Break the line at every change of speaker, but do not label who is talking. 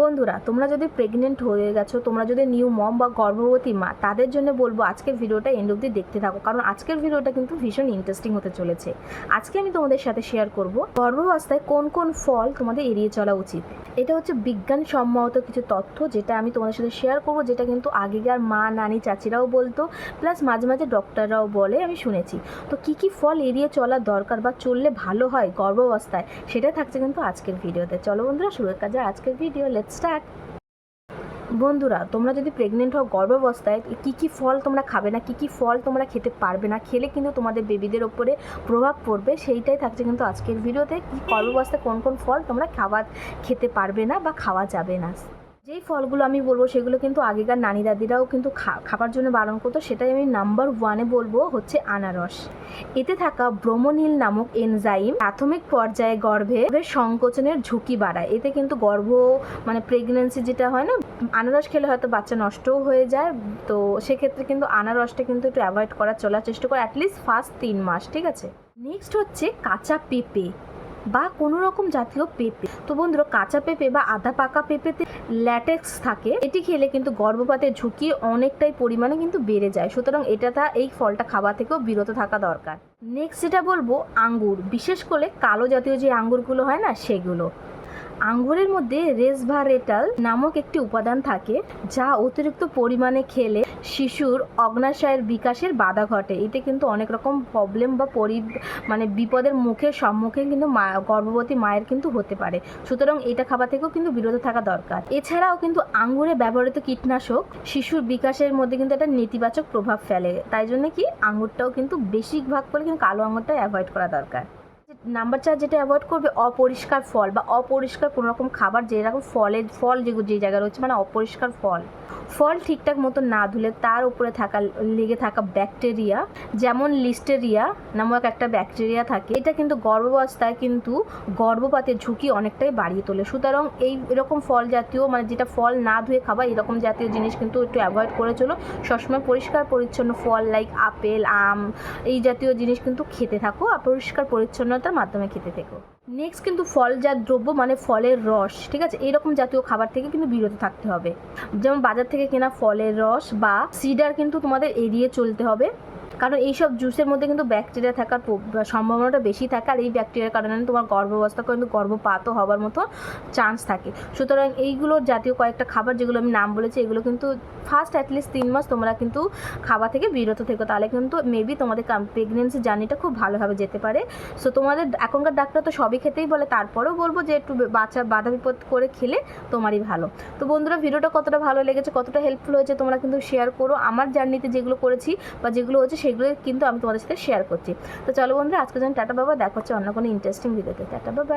বন্ধুরা, তোমরা যদি প্রেগনেন্ট হয়ে গেছো, তোমরা যদি নিউ মম বা গর্ভবতী মা, তাদের জন্য বলব আজকের ভিডিওটা এন্ড অব্দি দেখতে থাকো, কারণ আজকের ভিডিওটা কিন্তু ভীষণ ইন্টারেস্টিং হতে চলেছে। আজকে আমি তোমাদের সাথে শেয়ার করব গর্ভাবস্থায় কোন কোন ফল তোমাদের এড়িয়ে চলা উচিত। এটা হচ্ছে বিজ্ঞান সম্মত কিছু তথ্য যেটা আমি তোমাদের সাথে শেয়ার করব, যেটা কিন্তু আগেকার মা, নানি, চাচিরাও বলতো প্লাস মাঝে মাঝে ডক্টররাও বলে, আমি শুনেছি। তো কি কি ফল এড়িয়ে চলা দরকার বা চললে ভালো হয় গর্ভাবস্থায়, সেটা থাকছে কিন্তু আজকের ভিডিওতে। চলো বন্ধুরা, শুরু কাজে আজকের ভিডিও। লেট স্টার্ট বন্ধুরা, তোমরা যদি প্রেগনেন্ট হও গর্ভাবস্থায়, কী কী ফল তোমরা খাবে না, কী কী ফল তোমরা খেতে পারবে না, খেলে কিন্তু তোমাদের বেবিদের ওপরে প্রভাব পড়বে। সেইটাই থাকছে কিন্তু আজকের ভিডিওতে, কি গর্ভাবস্থায় কোন কোন ফল তোমরা খাওয়া, খেতে পারবে না বা খাওয়া যাবে না। যেই ফলগুলো আমি বলব, সেগুলো কিন্তু আগেকার নানি দাদিরাও কিন্তু খা- খাবার জন্য বারণ করতো। সেটাই আমি নাম্বার ওয়ানে বলব হচ্ছে আনারস। এতে থাকা ব্রোমোনিল নামক এনজাইম প্রাথমিক পর্যায়ে গর্ভে সংকোচনের ঝুঁকি বাড়ায়। এতে কিন্তু গর্ভ মানে প্রেগনেন্সি যেটা হয় না, আনারস খেলে হয়তো বাচ্চা নষ্টও হয়ে যায়। তো সেক্ষেত্রে কিন্তু আনারসটা কিন্তু একটু অ্যাভয়েড করার, চলার চেষ্টা করে অ্যাটলিস্ট ফার্স্ট তিন মাস, ঠিক আছে? নেক্সট হচ্ছে কাঁচা পেঁপে। বা কোনো রকম জাতীয় পেঁপে। তো বন্ধুরা, কাঁচা পেঁপে বা আধা পাকা পেঁপেতে ল্যাটেক্স থাকে। এটি খেলে কিন্তু গর্ভপাতের ঝুঁকি অনেকটাই পরিমাণে কিন্তু বেড়ে যায়। সুতরাং এটা তা এই ফলটা খাওয়া থেকেও বিরত থাকা দরকার। নেক্সট যেটা বলব, আঙ্গুর। বিশেষ করে কালো জাতীয় যে আঙ্গুরগুলো হয় না, সেগুলো। আঙ্গুরের মধ্যে রেসভারেটাল নামক একটি উপাদান থাকে, যা অতিরিক্ত পরিমাণে খেলে শিশুর অগ্নাশয়ের বিকাশের বাধা ঘটে। এতে কিন্তু অনেক রকম প্রবলেম বা পরি মানে বিপদের মুখে সম্মুখীন কিন্তু মা, গর্ভবতী মায়ের কিন্তু হতে পারে। সুতরাং এটা খাবার থেকেও কিন্তু বিরত থাকা দরকার। এছাড়াও কিন্তু আঙ্গুরে ব্যবহৃত কীটনাশক শিশুর বিকাশের মধ্যে কিন্তু একটা নেতিবাচক প্রভাব ফেলে। তাই জন্য কি আঙ্গুরটাও কিন্তু বেশিরভাগ করে কিন্তু কালো আঙ্গুরটা অ্যাভয়েড করা দরকার। নাম্বার চার যেটা অ্যাভয়েড করবে, অপরিষ্কার ফল বা অপরিষ্কার কোনোরকম খাবার যেরকম ফলের ফল যে যে জায়গায় রয়েছে মানে অপরিষ্কার ফল। ফল ঠিকঠাক মতো না ধুলে তার উপরে থাকা, লেগে থাকা ব্যাকটেরিয়া, যেমন লিস্টেরিয়া নামক একটা ব্যাকটেরিয়া থাকে, এটা কিন্তু গর্ভাবস্থায় কিন্তু গর্ভপাতের ঝুঁকি অনেকটাই বাড়িয়ে তোলে। সুতরাং এই এরকম ফল জাতীয় মানে যেটা ফল না ধুয়ে খাবা এরকম জাতীয় জিনিস কিন্তু একটু অ্যাভয়েড করে চলো। সবসময় পরিষ্কার পরিচ্ছন্ন ফল লাইক আপেল, আম, এই জাতীয় জিনিস কিন্তু খেতে থাকো। আর পরিষ্কার পরিচ্ছন্নতার মাধ্যমে খেতে থেকো। নেক্সট কিন্তু ফলজাত দ্রব্য মানে ফলের রস, ঠিক আছে? এরকম জাতীয় খাবার থেকে কিন্তু বিরত থাকতে হবে। যেমন বাজার থেকে কেনা ফলের রস বা সিডার কিন্তু তোমাদের এড়িয়ে চলতে হবে। কারণ এইসব জুসের মধ্যে কিন্তু ব্যাকটেরিয়া থাকার সম্ভাবনাটা বেশি থাকে। আর এই ব্যাকটেরিয়ার কারণে তোমার গর্ভাবস্থা কিন্তু গর্ভপাতও হওয়ার মতো চান্স থাকে। সুতরাং এইগুলো জাতীয় কয়েকটা খাবার যেগুলো আমি নাম বলেছি, এগুলো কিন্তু ফার্স্ট অ্যাটলিস্ট তিন মাস তোমরা কিন্তু খাওয়া থেকে বিরত থেকো। তাহলে কিন্তু মেবি তোমাদের প্রেগনেন্সি জার্নিটা খুব ভালোভাবে যেতে পারে। সো তোমাদের এখনকার ডাক্তার তো সবই খেতেই বলে। তারপরেও বলব যে একটু বাচ্চা বাধা বিপদ করে খেলে তোমারই ভালো। তো বন্ধুরা, ভিডিওটা কতটা ভালো লেগেছে, কতটা হেল্পফুল হয়েছে তোমরা কিন্তু শেয়ার করো। আমার জার্নিতে যেগুলো করেছি বা যেগুলো হচ্ছে সেগুলো কিন্তু আমি তোমাদের সাথে শেয়ার করছি। তো চলো বন্ধুরা আজকে যখন টাটা বাবা, দেখা হচ্ছে অন্য কোনো ইন্টারেস্টিং ভিডিওতে টাটা বাবা।